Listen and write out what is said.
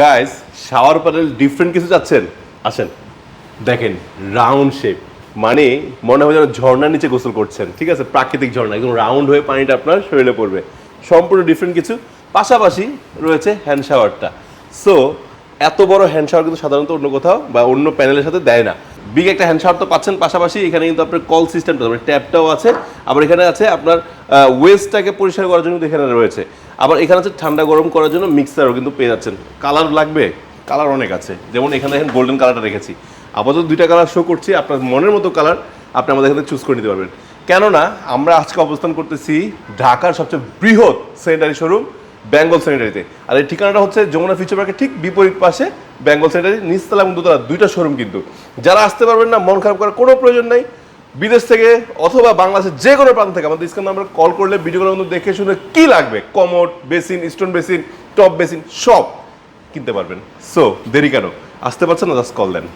Guys shower panel different কিছু যাচ্ছেন। আসেন, দেখেন রাউন্ড শেপ মানে মনে হয় যেন ঝর্ণার নিচে গোসল করছেন। ঠিক আছে? প্রাকৃতিক ঝর্ণা, একদম রাউন্ড হয়ে পানিটা আপনার শরীরে পড়বে। সম্পূর্ণ ডিফারেন্ট কিছু। পাশাপাশি রয়েছে হ্যান্ড শাওয়ারটা সো এত বড় হ্যান্ড শাওয়ার কিন্তু সাধারণত অন্য কোথাও বা অন্য প্যানেলের সাথে দেয় না। বিগ একটা হ্যান্ড শাওয়ার তো পাচ্ছেন, পাশাপাশি এখানে কিন্তু আপনার কল সিস্টেমটা মানে ট্যাপটাও আছে। আবার এখানে আছে আপনার ওয়েস্টটাকে পরিষ্কার করার জন্য এখানে রয়েছে। আবার এখানে আছে ঠান্ডা গরম করার জন্য মিক্সারও কিন্তু পেয়ে যাচ্ছেন। কালার লাগবে? কালার অনেক আছে। যেমন এখানে দেখেন গোল্ডেন কালারটা রেখেছি। আপাতত দুইটা কালার শো করছি, আপনার মনের মতো কালার আপনি আমাদের এখানে চুজ করে নিতে পারবেন। কেননা, আমরা আজকে অবস্থান করতেছি ঢাকার সবচেয়ে বৃহৎ স্যানিটারি শোরুম বেঙ্গল স্যানিটারিতে আর এই ঠিকানাটা হচ্ছে যমুনা ফিউচার পার্কের ঠিক বিপরীত পাশে বেঙ্গল সেন্টারে নিচতলা এবং দোতলা, দুইটা শোরুম কিন্তু। যারা আসতে পারবেন না, মন খারাপ করার কোনো প্রয়োজন নাই। বিদেশ থেকে অথবা বাংলাদেশের যে কোনো প্রান্ত থেকে আমাদের স্ক্রিন নাম্বার কল করলে ভিডিও কলের মধ্যে দেখে শুনে কি লাগবে? Commode basin stone basin top basin, সব কিনতে পারবেন। সো দেরি কেন? আসতে পারছেন না? জাস্ট কল দেন